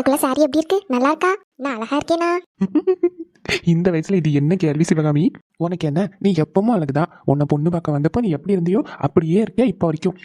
எனக்குள்ள சாரி எப்படி இருக்கு? நல்லா இருக்கா நான் அழகா இருக்கேனா? இந்த வயசுல இது என்ன கேள்வி சிவகாமி? உனக்கு என்ன? நீ எப்பவும் அழகுதான். உன்னை பொண்ணு பார்க்க வந்தப்போ நீ எப்படி இருந்தியோ அப்படியே இருக்கியா இப்போ வரைக்கும்.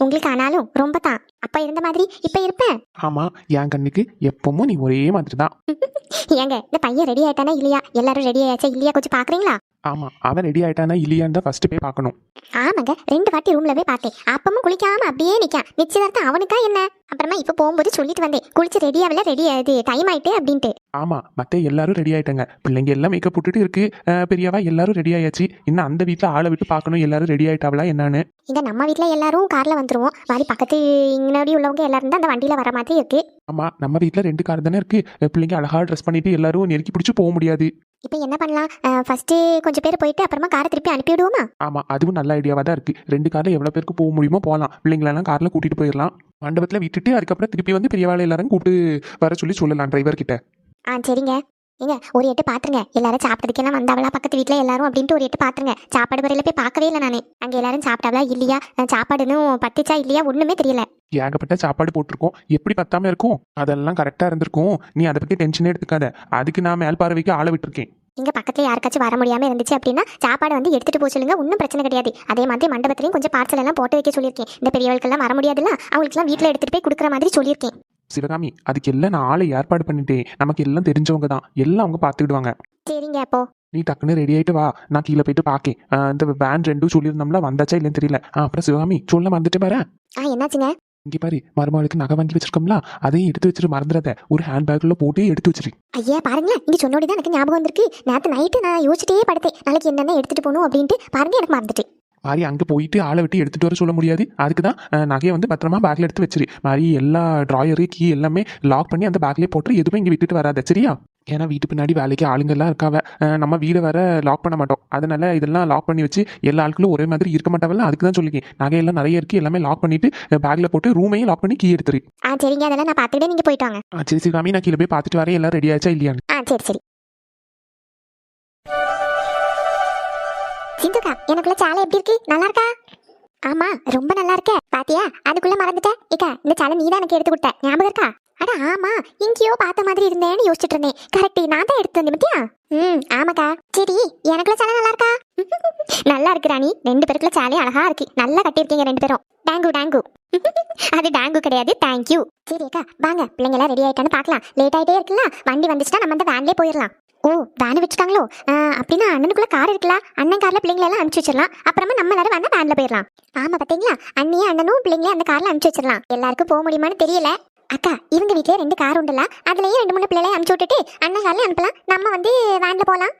உங்களுக்கு ஆனாலும் ரொம்ப தான் அப்ப இருந்த மாதிரி இப்ப இருப்பேன் ஆமா என் கண்ணுக்கு எப்பவும் நீ ஒரே மாதிரி தான் ஏங்க இந்த பையன் ரெடி ஆயிட்டானா இல்லையா? எல்லாரும் ரெடி ஆயாச்சா இல்லையா? கொஞ்சம் பாக்குறீங்களா? ஆமா அவன் ரெடி ஆயிட்டானா இல்லையான்னு தான் ஃபர்ஸ்ட் போய் பார்க்கணும். ஆமாங்க ரெண்டு வாட்டி ரூம்ல போய் பார்த்தேன். அப்பமும் குளிக்காம அப்படியே நிக்கான். நிச்சயதார்த்தம் அவனுக்கா என்ன? அப்புறமா இப்ப போகும்போது சொல்லிட்டு வந்தேன். குளிச்சு ரெடி ஆகல ரெடி ஆகுது டைம் ஆயிட்டு அப்படின்ட்டு. ஆமா மத்த எல்லாரும் ரெடி ஆயிட்டாங்க. பிள்ளைங்க எல்லாம் மேக்கப் போட்டுட்டு இருக்கு. அஹ் பெரியவா எல்லாரும் ரெடி ஆயாச்சு. இன்னும் அந்த வீட்ல ஆளை விட்டு பார்க்கணும். எல்லாரும் ரெடி ஆயிட்டாவளா என்னன்னு. இங்க நம்ம வீட்ல எல்லாரும் கார்ல வந்துருவோம். மாதிரி பக்கத்து முன்னாடி உள்ளவங்க எல்லாரும் தான் அந்த வண்டியில வர மாதிரி இருக்கு. ஆமா நம்ம வீட்ல ரெண்டு கார் தானே இருக்கு. அஹ் பிள்ளைங்க அழகா ட்ரெஸ் பண்ணிட்டு எல்லாரும் நெருக்கி பிடிச்சு போக முடியாது. இப்போ என்ன பண்ணலாம்? ஃபர்ஸ்ட் கொஞ்சம் பேர் போயிட்டு அப்புறமா காரை திருப்பி அனுப்பி விடுவோமா ஆமா அதுவும் நல்ல ஐடியாவா தான் இருக்கு. ரெண்டு கார்ல எவ்வளவு பேருக்கு போக முடியுமோ போகலாம் பிள்ளைங்களெல்லாம் கார்ல கூட்டிட்டு போயிடலாம் மண்டபத்துல விட்டுட்டு அதுக்கப்புறம் திருப்பி வந்து பெரியவாளை எல்லாரும் கூப்பிட்டு வர சொல்லி சொல்லலாம் டிரைவர் கிட்ட. ஆ சரிங்க. ஏங்க ஒரு எட்டு பாத்துருங்க. எல்லாரும் சாப்பிட்டதுக்கெல்லாம் வந்தாவளா? பக்கத்து வீட்ல எல்லாரும் அப்படின்ட்டு ஒரு எட்டு பாத்துருங்க. சாப்பாடு வரையில போய் பார்க்கவே இல்லை நானு. அங்க எல்லாரும் சாப்பிட்டாவளா? இல்லையா? சாப்பாடுன்னு பத்துச்சா இல்லையா? ஒண்ணுமே தெரியல. ஏகப்பட்ட சாப்பாடு போட்டிருக்கோம். எப்படி பத்தாம இருக்கும்? அதெல்லாம் கரெக்டா இருந்திருக்கும். நீ அதை பத்தி டென்ஷனே எடுத்துக்காத. அதுக்கு நான் மேல் பார்வைக்கு ஆளை விட்டுருக்கேன். இங்க பக்கத்துல யாருக்காச்சும் வர முடியாம இருந்துச்சு அப்படின்னா சாப்பாடு வந்து எடுத்துட்டு போக சொல்லுங்க. ஒன்றும் பிரச்சனை கிடையாது. அதே மாதிரி மண்டபத்திலையும் கொஞ்சம் பார்சல் எல்லாம் போட்டு வைக்க சொல்லியிருக்கேன். இந்த பெரியவர்களுக்கெல்லாம் வர முடியாதுல்ல? அவங்களுக்குலாம் வீட்ல எடுத்துட்டு போய் கொடுக்குற மாதிரி சொல்லியிருக்கேன். சிவகாமி அதுக்கு எல்லாம் நான் ஆளை ஏற்பாடு பண்ணிட்டேன். நமக்கு எல்லாம் தெரிஞ்சவங்க தான். எல்லாம் அவங்க பார்த்துக்கிடுவாங்க. சரிங்க அப்போ. நீ டக்குன்னு ரெடி ஆயிட்டு வா. நான் கீழே போயிட்டு பார்க்கேன். அஹ் இந்த வேன் ரெண்டும் சொல்லியிருந்தோம்ல வந்தாச்சா இல்லைன்னு தெரியல. அப்புறம் சிவகாமி சொல்ல மறந்துட்டு பாரு. ஆ என்னாச்சுங்க? இங்கே பாரு மருமகளுக்கு நகை வாங்கி வச்சிருக்கோம்ல அதையும் எடுத்து வச்சிரு மறந்துடாத. ஒரு ஹேண்ட் பேக்ல போட்டு எடுத்து வச்சிரு. ஐயா பாருங்களேன் நீங்க சொன்னோடி தான் எனக்கு ஞாபகம் வந்திருக்கு. நேற்று நைட்டு நான் யோசிச்சிட்டே படுத்தேன். நாளைக்கு என்னென்ன எடுத்துட்டு போகணும் அப்படின்ட்டு பாருங்க எனக்கு மறந்துட்டு மாதிரி அங்கே போயிட்டு ஆளை விட்டு எடுத்துட்டு வர சொல்ல முடியாது. அதுக்கு தான் நகையை வந்து பத்திரமா பேக்ல எடுத்து வச்சிரு. மாதிரி எல்லா ட்ராயரு கீ எல்லாமே லாக் பண்ணி அந்த பேக்லேயே போட்டு எதுவுமே இங்கே விட்டுட்டு வராத சரியா? ஏன்னா வீட்டு பின்னாடி வேலைக்கு ஆளுங்கெல்லாம் இருக்காவ. நம்ம வீடை வேற லாக் பண்ண மாட்டோம். அதனால இதெல்லாம் லாக் பண்ணி வச்சு எல்லா ஆட்களும் ஒரே மாதிரி இருக்க மாட்டாவல்ல. அதுக்கு தான் சொல்லிக்கேன் நகையெல்லாம் நிறைய இருக்கு. எல்லாமே லாக் பண்ணிட்டு பேக்ல போட்டு ரூமையும் லாக் பண்ணி கீ எடுத்துரு. ஆ சரிங்க. அதெல்லாம் நான் பார்த்துக்கிட்டே நீங்க போயிட்டு வாங்க. ஆ, சரி சிவகாமி நான் கீழே போய் பார்த்துட்டு வரேன். எல்லாம் ரெடி ஆச்சா இல்லையான்னு. ஆ சரி சரி. சிந்துக்கா எனக்குள்ள சாலை எப்படி இருக்கு? நல்லா இருக்கா? ஆமா ரொம்ப நல்லா இருக்க. பாத்தியா? அதுக்குள்ள மறந்துட்ட இக்கா இந்த சாலை நீ தான் எனக்கு எடுத்து கொடுத்த. ஞாபகம் இருக்கா? அட ஆமா எங்கேயோ பார்த்த மாதிரி இருந்தேன்னு யோசிச்சுட்டு இருந்தேன். கரெக்ட் நான் தான் எடுத்து வந்தேன் பத்தியா? ம் ஆமாக்கா. சரி எனக்குள்ள சாலை நல்லா இருக்கா? நல்லா இருக்கு ராணி. ரெண்டு பேருக்குள்ள சேலை அழகா இருக்கு. நல்லா கட்டியிருக்கீங்க ரெண்டு பேரும். டேங்கு டேங்கு அது டேங்கு கிடையாது தேங்க்யூ சரி அக்கா வாங்க. பிள்ளைங்க எல்லாம் ரெடி ஆயிட்டான்னு பார்க்கலாம். லேட் ஆயிட்டே இருக்குல்ல? வண்டி வந்துச்சுன்னா நம்ம அந்த வேன்லேயே போயிடலாம். ஓ வேன் வச்சுட்டாங்களோ? அப்படின்னா அண்ணனுக்குள்ள கார் இருக்கலாம் அண்ணன் கார்ல பிள்ளைங்களை எல்லாம் அனுப்பிச்சு வச்சிடலாம். அப்புறமா நம்ம எல்லாரும் வந்து வேன்ல போயிடலாம். ஆமா பாத்தீங்களா? அண்ணியும் அண்ணனும் பிள்ளைங்களே அந்த கார்ல அனுப்பிச்சு வச்சிடலாம். எல்லாருக்கும் போக முடியுமான்னு தெரியல. அக்கா இவங்க வீட்லயே ரெண்டு கார் உண்டுல. அதுலயே ரெண்டு மூணு பிள்ளைகளை அனுப்பிச்சு விட்டுட்டு அண்ணன் கார்ல அனுப்பலாம். நம்ம வந்து வேன்ல போலாம்.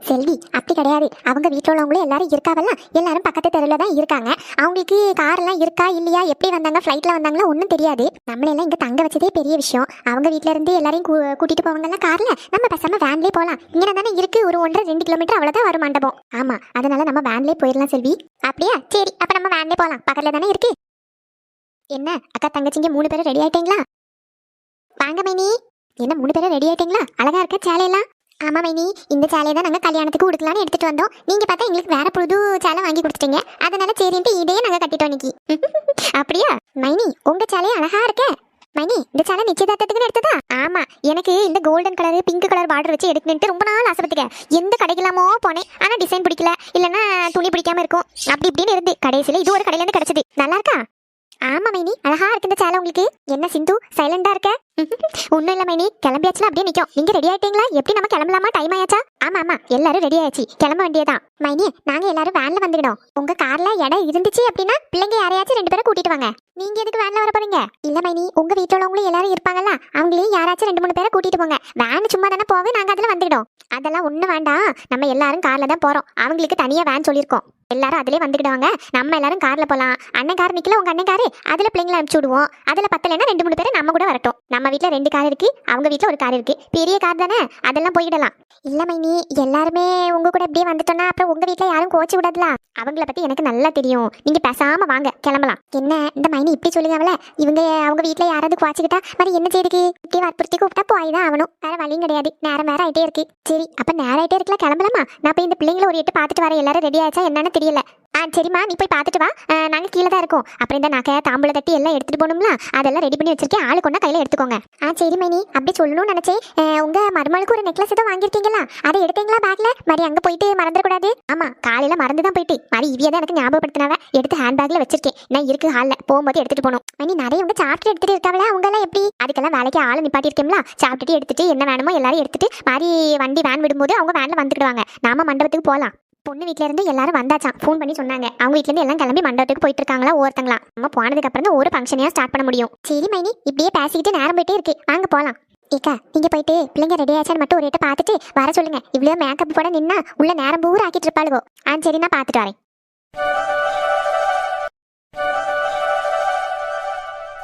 செல்வி அப்படி கிடையாது. அவங்க வீட்டில் உள்ளவங்களும் எல்லாரும் இருக்காவல்ல? எல்லாரும் பக்கத்து தெருவில் தான் இருக்காங்க. அவங்களுக்கு கார் எல்லாம் இருக்கா இல்லையா எப்படி வந்தாங்க ஃப்ளைட்டில் வந்தாங்களா ஒன்றும் தெரியாது. நம்மளெல்லாம் இங்கே தங்க வச்சதே பெரிய விஷயம். அவங்க வீட்டிலேருந்து எல்லாரையும் கூ- கூட்டிட்டு போவாங்கல்ல காரில் நம்ம பேசாம வேன்லேயே போகலாம் இங்க தானே இருக்கு ஒரு ஒன்றரை ரெண்டு கிலோமீட்டர் அவ்வளோதான் வரும் மண்டபம். ஆமா அதனால நம்ம வேன்லேயே போயிடலாம் செல்வி. அப்படியா? சரி அப்போ நம்ம வேன்லேயே போகலாம் பக்கத்துல தானே இருக்கு. என்ன அக்கா தங்கச்சிங்க மூணு பேரும் ரெடி ஆயிட்டீங்களா? வாங்க மைனி. என்ன மூணு பேரும் ரெடி ஆயிட்டீங்களா? அழகா இருக்க சேலையெல்லாம்? ஆமா மைனி. இந்த சேலையை தான் நாங்க கல்யாணத்துக்கு கொடுக்கலாம்னு எடுத்துட்டு வந்தோம். நீங்க பார்த்தா எங்களுக்கு வேற புது சேலை வாங்கி கொடுத்துட்டீங்க. அதனால சரின்ட்டு இதே நாங்க கட்டிட்டோம் இன்னைக்கு. அப்படியா? மைனி உங்க சேலையே அழகா இருக்க. மைனி இந்த சேலை நிச்சயதார்த்தத்துக்கு எடுத்ததா? ஆமா எனக்கு இந்த golden colour pink colour border வச்சு எடுக்கணுன்ட்டு ரொம்ப நாள் ஆசைப்பட்டுக்க. எந்த கடைக்கலாமோ போனேன். ஆனா டிசைன் பிடிக்கல. இல்லைன்னா துணி பிடிக்காம இருக்கும். அப்படி இப்படின்னு இருந்து கடைசியில இது ஒரு கடையில இருந்து கிடைச்சது. நல்லா இருக்கா? ஆமா மைனி. அழகா இருக்கு இந்த சேலை உங்களுக்கு. என்ன சிந்து? சைலண்டா இருக்க? ஒண்ணும் இல்ல மைனி. கிளம்பியாச்சுல அப்படியே நிக்கும். நீங்க ரெடி ஆயிட்டீங்களா? எப்படி நம்ம கிளம்பலாமா? டைம் ஆயாச்சா? ஆமா ஆமா. எல்லாரும் ரெடி ஆயாச்சு. கிளம்ப வேண்டியதான் மைனி நாங்க எல்லாரும் வேன்ல வந்துக்கிட்டோம். உங்க கார்ல இடம் இருந்துச்சு அப்படின்னா பிள்ளைங்க யாரையாச்சும் ரெண்டு பேரும் கூட்டிட்டு வாங்க. நீங்க எதுக்கு வேன்ல வர போறீங்க? இல்ல மைனி. உங்க வீட்டுல உள்ளவங்களும் எல்லாரும் இருப்பாங்கல்ல அவங்களையும் யாராச்சும் ரெண்டு மூணு பேரை கூட்டிட்டு போங்க. வேன் சும்மா தானே போவே நாங்க அதுல வந்துடும் அதெல்லாம் ஒண்ணு வேண்டாம். நம்ம எல்லாரும் கார்ல தான் போறோம். அவங்களுக்கு தனியா வேன் சொல்லியிருக்கோம். எல்லாரும் அதிலே வந்துக்கிடுவாங்க. நம்ம எல்லாரும் கார்ல போலாம். அண்ணன் கார் நிக்கல உங்க அண்ணன் காரு அதுல பிள்ளைங்களை அனுப்பிச்சு விடுவோம். அதுல பத்தலைன்னா ரெண்டு மூணு பேர் நம்ம கூட வரட்டும். நம்ம வீட்டில் ரெண்டு கார் இருக்கு அவங்க வீட்டில் ஒரு கார் இருக்கு. பெரிய கார் தானே? அதெல்லாம் போயிடலாம். இல்லை மைனி எல்லாருமே உங்க கூட இப்படியே வந்துட்டோம்னா அப்புறம் உங்க வீட்டில் யாரும் கோச்சு விடாதுல அவங்கள பத்தி எனக்கு நல்லா தெரியும். நீங்க பேசாம வாங்க கிளம்பலாம். என்ன? இந்த மைனி இப்படி சொல்லுங்கவல இவங்க அவங்க வீட்டில் யாராவது குவாச்சிக்கிட்டா மாதிரி என்ன செய்யுது இப்படி வற்புறுத்தி கூப்பிட்டா போய் தான் ஆகணும். வேற வழியும் கிடையாது. நேரம் வேற ஆகிட்டே இருக்கு. சரி அப்ப நேரம் ஆயிட்டே இருக்கலாம் கிளம்பலாமா? நான் போய் இந்த பிள்ளைங்கள ஒரு எட்டு பார்த்துட்டு வர எல்லாரும் ரெடி ஆயிடுச்சா? என்னன்னு தெரியல. ஆ சரிம்மா நீ போய் பார்த்துட்டு வா. நாங்கள் நாங்க கீழே தான் இருக்கோம். அப்புறம் இந்த நகை தாம்பூல தட்டி எல்லாம் எடுத்துட்டு போகணும்ல? அதெல்லாம் ரெடி பண்ணி வச்சிருக்கேன். ஆளு கொண்டா கையில எடுத்துக்கோங்க. ஆ சரி மைனி. அப்படி சொல்லணும்னு நினைச்சேன். உங்கள் உங்க மருமகளுக்கு ஒரு நெக்லஸ் ஏதோ வாங்கியிருக்கீங்களா? அதை எடுத்தீங்களா பேக்கில் மாதிரி அங்க போயிட்டு மறந்துடக்கூடாது. ஆமா காலையில மறந்து தான் போயிட்டு. மாதிரி இவிய தான் எனக்கு ஞாபகப்படுத்தினாவ. எடுத்து ஹேண்ட் பேக்ல வச்சிருக்கேன். நான் இருக்கு ஹாலில் போகும்போது எடுத்துட்டு போகணும். மைனி நிறைய உங்க சாப்பிட்டு எடுத்துட்டு இருக்காவல அவங்க எப்படி? அதுக்கெல்லாம் வேலைக்கு ஆளு நிப்பாட்டியிருக்கோம்ல? சாப்பிட்டுட்டு எடுத்துட்டு என்ன வேணுமோ எல்லாரும் எடுத்துட்டு மாதிரி வண்டி வேன் விடும்போது அவங்க வேன்ல வந்துக்கிடுவாங்க. நாம மண்டபத்துக்கு போகலாம். பொண்ணு வீட்டிலேருந்து இருந்து எல்லாரும் வந்தாச்சான் ஃபோன் பண்ணி சொன்னாங்க. அவங்க வீட்ல எல்லாம் கிளம்பி மண்டபத்துக்கு போயிட்டு இருக்காங்களா ஒருத்தங்களா நம்ம போனதுக்கு அப்புறம் தான் ஒரு ஃபங்க்ஷனையா ஸ்டார்ட் பண்ண முடியும். சரி மைனி இப்படியே பேசிக்கிட்டு நேரம் போயிட்டே இருக்கு. வாங்க போலாம். ஏக்கா நீங்க போயிட்டு பிள்ளைங்க ரெடி ஆச்சான்னு மட்டும் ஒரு இட்ட பார்த்துட்டு வர சொல்லுங்க. இவ்வளோ மேக்கப் போட நின்னா உள்ள நேரம் பூரா ஆக்கிட்டு இருப்பாளுவோ. ஆ சரி நான் பார்த்துட்டு வரேன்.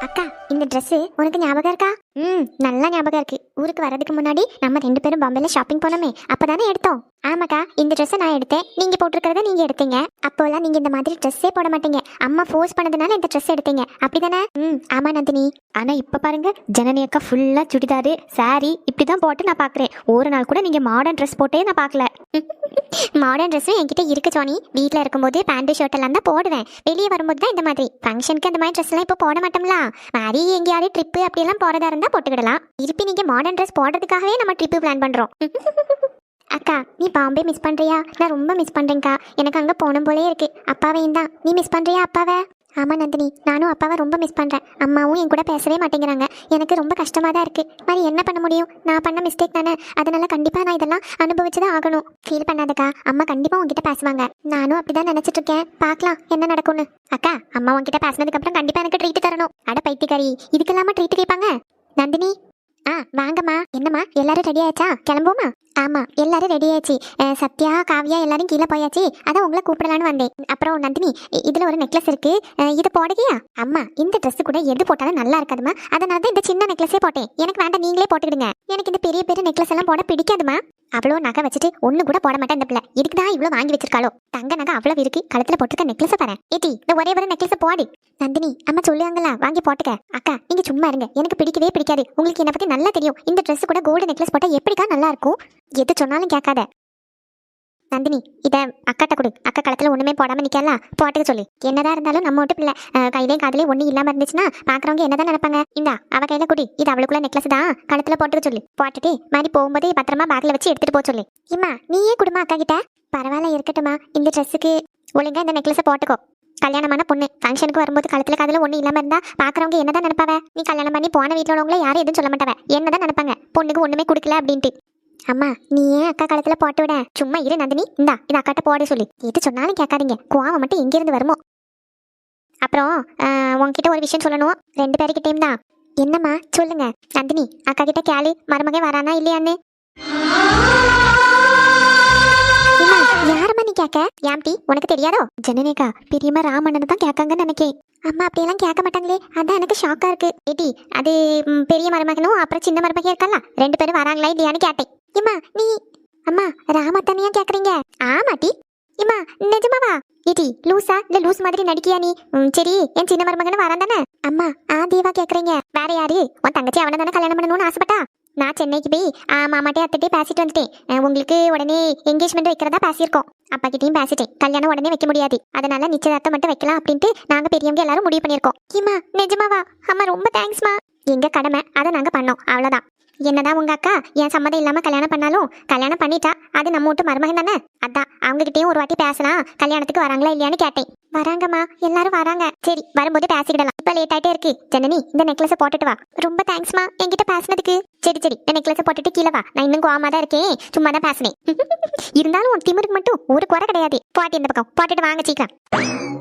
அக்கா இந்த ட்ரெஸ்ஸு உனக்கு ஞாபகம் இருக்கா? ம் நல்லா ஞாபகம் இருக்கு. ஊருக்கு வரதுக்கு முன்னாடி நம்ம ரெண்டு பேரும் பாம்பேல ஷாப்பிங் போனோமே. அப்பதானே எடுத்தோம். ஆமாக்கா இந்த ட்ரெஸ்ஸை நான் எடுத்தேன். நீங்கள் போட்டிருக்கிறத நீங்கள் எடுத்தீங்க. அப்போல்லாம் நீங்கள் இந்த மாதிரி ட்ரெஸ்ஸே போட மாட்டீங்க. அம்மா ஃபோர்ஸ் பண்ணதுனால இந்த ட்ரெஸ் எடுத்தீங்க. அப்படிதானே? ம் ஆமாம் நந்தினி. ஆனால் இப்போ பாருங்க ஜனனி அக்கா ஃபுல்லாக சுடிதாரு ஸாரி இப்படி தான் போட்டு நான் பார்க்குறேன் ஒரு நாள் கூட நீங்கள் மாடர்ன் ட்ரெஸ் போட்டே நான் பார்க்கல மாடர்ன் ட்ரெஸ்ஸும் என்கிட்ட இருக்கு சோனி. வீட்டில் இருக்கும்போது பேண்ட் ஷர்ட் எல்லாம் தான் போடுவேன். வெளியே வரும்போது தான் இந்த மாதிரி. ஃபங்க்ஷனுக்கு அந்த மாதிரி ட்ரெஸ்லாம் இப்போ போட மாட்டோம்ல. மாதிரி எங்கேயாவது ட்ரிப்பு அப்படியெல்லாம் போகிறதா இருந்தால் போட்டுக்கிடலாம். திருப்பி நீங்கள் மாடர்ன் ட்ரெஸ் போடுறதுக்காகவே நம்ம ட்ரிப்பு பிளான் பண்ணுறோம் அக்கா நீ பாம்பே மிஸ் பண்றியா? நான் ரொம்ப மிஸ் பண்றேன்க்கா. எனக்கு அங்க போன போலே இருக்கு. அப்பாவையும் தான் நீ மிஸ் பண்றியா அப்பாவை? ஆமா நந்தினி நானும் அப்பாவை ரொம்ப மிஸ் பண்றேன். அம்மாவும் என் கூட பேசவே மாட்டேங்கிறாங்க. எனக்கு ரொம்ப கஷ்டமா தான் இருக்கு. மாதிரி என்ன பண்ண முடியும்? நான் பண்ண மிஸ்டேக் தானே. அதனால கண்டிப்பா நான் இதெல்லாம் அனுபவிச்சு தான் ஆகணும். ஃபீல் பண்ணாதக்கா. அம்மா கண்டிப்பா உன்கிட்ட பேசுவாங்க. நானும் அப்படிதான் நினைச்சிட்டு இருக்கேன் பார்க்கலாம் என்ன நடக்கும்னு. அக்கா அம்மா உன்கிட்ட பேசினதுக்கு அப்புறம் கண்டிப்பா எனக்கு ட்ரீட் தரணும். அட பைத்தியக்காரி இதுக்கெல்லாமா ட்ரீட் கேட்பாங்க? நந்தினி? ஆ வாங்கம்மா. என்னம்மா? எல்லாரும் ரெடி ஆயிடுச்சா கிளம்புவோமா? ஆமா எல்லாரும் ரெடியாச்சு சத்யா காவியா எல்லாரும் கீழே போயாச்சு. அதான் உங்களை கூப்பிடலான்னு வந்தேன். அப்புறம் நந்தினி இதுல ஒரு நெக்லஸ் இருக்கு. இதை இது போடுகியா அம்மா இந்த ட்ரெஸ் கூட எது போட்டாலும் நல்லா இருக்காதுமா. அதனால தான் இந்த சின்ன நெக்லஸே போட்டேன். எனக்கு வேண்டாம் நீங்களே போட்டுக்கிடுங்க. எனக்கு இந்த பெரிய பெரிய நெக்லஸ் எல்லாம் போட பிடிக்காதுமா. அவ்வளோ நகை வச்சுட்டு ஒண்ணு கூட போட மாட்டேன் இந்த பிள்ளை. இதுக்கு தான் இவ்வளோ வாங்கி வச்சிருக்காளோ? தங்க நகை அவ்வளவு இருக்கு. கழுத்துல போட்டுருக்க நெக்லஸ் பாரு. ஏட்டி இந்த ஒரே ஒரு நெக்லஸ் போடு. நந்தினி அம்மா சொல்லுவாங்களா வாங்கி போட்டுக்க. அக்கா நீங்க சும்மா இருங்க. எனக்கு பிடிக்கவே பிடிக்காது. உங்களுக்கு என்ன பத்தி நல்லா தெரியும். இந்த ட்ரெஸ் கூட கோல்டு நெக்லஸ் போட்டா எப்படிக்கா நல்லா இருக்கும்? எது சொன்னாலும் கேட்காத. நந்தினி இதை அக்காட்ட கொடு. அக்கா களத்தில் ஒன்றுமே போடாமல் நிக்கல போட்டுக்க சொல்லி. என்னதான் இருந்தாலும் நம்ம மட்டும் பிள்ளை அஹ், கையிலேயும் ஒன்றும் இல்லாமல் இருந்துச்சுன்னா பாக்குறவங்க என்னதான் நினைப்பாங்க? இந்தா அவ கையில குடி. இது அவளுக்குள்ள நெக்லஸ் தான். களத்தில் போட்டுக்க சொல்லி. போட்டுட்டு மாதிரி போகும்போது பத்திரமா பேக்கில் வச்சு எடுத்துட்டு போக சொல்லி. இம்மா நீயே குடுமா அக்கா கிட்ட? பரவாயில்ல இருக்கட்டுமா இந்த ட்ரெஸ்ஸுக்கு ஒழுங்கா இந்த நெக்லஸை போட்டுக்கோ. கல்யாணமான பொண்ணு. ஃபங்க்ஷனுக்கு வரும்போது கழுத்துல ஒன்றும் இல்லாமல் இருந்தால் இருந்தா என்ன என்னதான் நினைப்பாவ? நீ கல்யாணம் பண்ணி போன வீட்டில் உள்ளவங்கள யாரும் எதுவும் சொல்ல மாட்டாவ. என்னதான் நினைப்பாங்க? பொண்ணுக்கு ஒன்றுமே கொடுக்கல அப்படின்ட்டு. அம்மா நீ ஏன் அக்கா காலத்துல போட்டு விட? சும்மா இரு நந்தினி. இந்தா இது அக்காட்ட போட சொல்லி. எது சொன்னாலும் கேட்காதீங்க. கோவம் மட்டும் இங்கிருந்து வருமோ? அப்புறம் ஆஹ், உன்கிட்ட ஒரு விஷயம் சொல்லணும். ரெண்டு பேருக்கிட்டையும் தான் என்னம்மா? சொல்லுங்க. நந்தினி அக்கா கிட்ட கேளு. மருமகன் வரானா இல்லையான்னு. யாரம்மா நீ கேட்க? ஏம்டி உனக்கு தெரியாதோ? ஜனனி அக்கா பெரியம்மா ராமண்ணனை தான் கேட்காங்கன்னு நினைக்கேன். அம்மா அப்படியெல்லாம் கேட்க மாட்டாங்களே. அதான் எனக்கு ஷாக்கா இருக்கு. ஏடி அது பெரிய மருமகனும் அப்புறம் சின்ன மருமகன் இருக்கல்ல ரெண்டு பேரும் வராங்களா இல்லையான்னு கேட்டேன். இம்மா நீ அம்மா ராமத்தனையா கேக்குறீங்க? ஆமாட்டி இம்மா நிஜமாவா? ஏடி லூசா? இல்ல லூஸ் மாதிரி நடிக்கியா நீ? சரி என் சின்ன மருமகன் வரான் தானே அம்மா ஆதேவா கேக்குறீங்க. வேற யாரு? உன் தங்கச்சி அவனை தானே கல்யாணம் பண்ணணும்னு ஆசைப்பட்டா? நான் சென்னைக்கு போய் ஆ, மாமாட்டே அத்தட்டே பேசிட்டு வந்துட்டேன். உங்களுக்கு உடனே என்கேஜ்மெண்ட் வைக்கிறதா பேசியிருக்கோம். அப்பா கிட்டயும் பேசிட்டேன். கல்யாணம் உடனே வைக்க முடியாது. அதனால நிச்சயதார்த்தம் மட்டும் வைக்கலாம் அப்படின்ட்டு நாங்க பெரியவங்க எல்லாரும் முடிவு பண்ணியிருக்கோம். இம்மா நிஜமாவா? அம்மா ரொம்ப தேங்க்ஸ்மா எங்க கடமை அதை நாங்க பண்ணோம். அவ்வளவுதான். என்னதான் உங்க அக்கா? என் சம்மதம் இல்லாம கல்யாணம் பண்ணாலும்? கல்யாணம் பண்ணிட்டா? அது நம்ம வீட்டு மருமகன் தானே? அதான் அவங்க கிட்டயும் ஒரு வாட்டி பேசலாம். கல்யாணத்துக்கு வராங்களா இல்லையான்னு கேட்டேன். வராங்கம்மா எல்லாரும் வராங்க. சரி வரும்போது பேசிக்கிடலாம். இப்ப லேட் ஆயிட்டே இருக்கு. ஜனனி இந்த நெக்லஸ் போட்டுட்டு வா. ரொம்ப தேங்க்ஸ்மா என்கிட்ட பேசினதுக்கு. சரி சரி இந்த நெக்லஸை போட்டுட்டு கீழே வா. நான் இன்னும் கோவமா தான் இருக்கேன். சும்மா தான் பேசினேன். இருந்தாலும் உன் திமிருக்கு மட்டும் ஒரு குறை கிடையாது. பாட்டி இந்த பக்கம். போட்டுட்டு வாங்க சீக்கிரம்.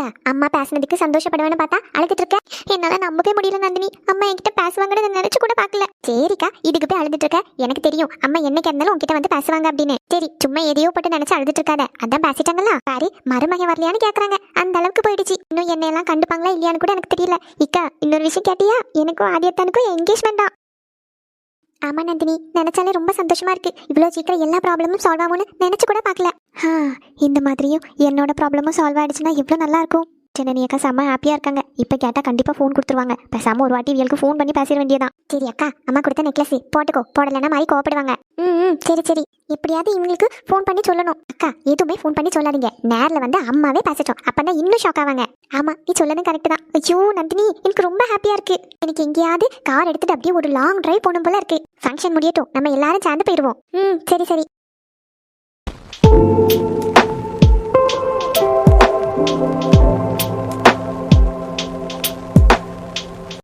அத்தை, அம்மா பேசுனதுக்கு சந்தோஷப்படுவேன்னு பார்த்தா அழுதுட்டு இருக்க. என்னால நம்பவே முடியல நந்தினி. அம்மா என்கிட்ட பேசுவாங்கன்னு நான் நினைச்சு கூட பார்க்கல. சரிக்கா இதுக்கு போய் அழுதுட்டு இருக்க. எனக்கு தெரியும் அம்மா என்னைக்கு இருந்தாலும் உங்ககிட்ட வந்து பேசுவாங்க அப்படின்னு. சரி சும்மா எதையோ போட்டு நினைச்சு அழுதுட்டு இருக்காத. அதான் பேசிட்டாங்களா பாரு மருமகன் வரலையான்னு கேக்குறாங்க. அந்த அளவுக்கு போயிடுச்சு. இன்னும் என்னையெல்லாம் கண்டுப்பாங்களா இல்லையான்னு கூட எனக்கு தெரியல. இக்கா இன்னொரு விஷயம் கேட்டியா? எனக்கும் ஆதியத்தானுக்கும் என்கேஜ்மெண்ட் தான். ஆமா நந்தினி நினைச்சாலே ரொம்ப சந்தோஷமா இருக்கு. இவ்வளவு சீக்கிரம் எல்லா ப்ராப்ளமும் சால்வ் ஆகும்னு நினைச்சு கூட பார்க்கல. இந்த மாதிரியும் என்னோட ப்ராப்ளமும் சால்வ் ஆயிடுச்சுன்னா எவ்வளோ நல்லா இருக்கும் ஜனனி அக்கா செம்ம ஹாப்பியாக இருக்காங்க. இப்போ கேட்டால் கண்டிப்பாக ஃபோன் கொடுத்துருவாங்க. பேசாமல் ஒரு வாட்டி இவளுக்கு ஃபோன் பண்ணி பேசிட வேண்டியதான் சரி அக்கா அம்மா கொடுத்த நெக்லஸ் போட்டுக்கோ. போடலைன்னா மாதிரி கோவப்படுவாங்க. ம் சரி சரி. எப்படியாவது இவங்களுக்கு ஃபோன் பண்ணி சொல்லணும். அக்கா எதுவுமே ஃபோன் பண்ணி சொல்லாதீங்க. நேரில் வந்து அம்மாவே பேசட்டும். அப்பதான் இன்னும் ஷாக் ஆவாங்க. ஆமாம் நீ சொல்லணும் கரெக்ட் தான். ஐயோ நந்தினி எனக்கு ரொம்ப ஹாப்பியாக இருக்கு. எனக்கு எங்கேயாவது கார் எடுத்துகிட்டு அப்படியே ஒரு லாங் டிரைவ் போகணும் போல இருக்கு. ஃபங்க்ஷன் முடியட்டும். நம்ம எல்லாரும் சேர்ந்து போயிடுவோம். ம் சரி சரி. うん。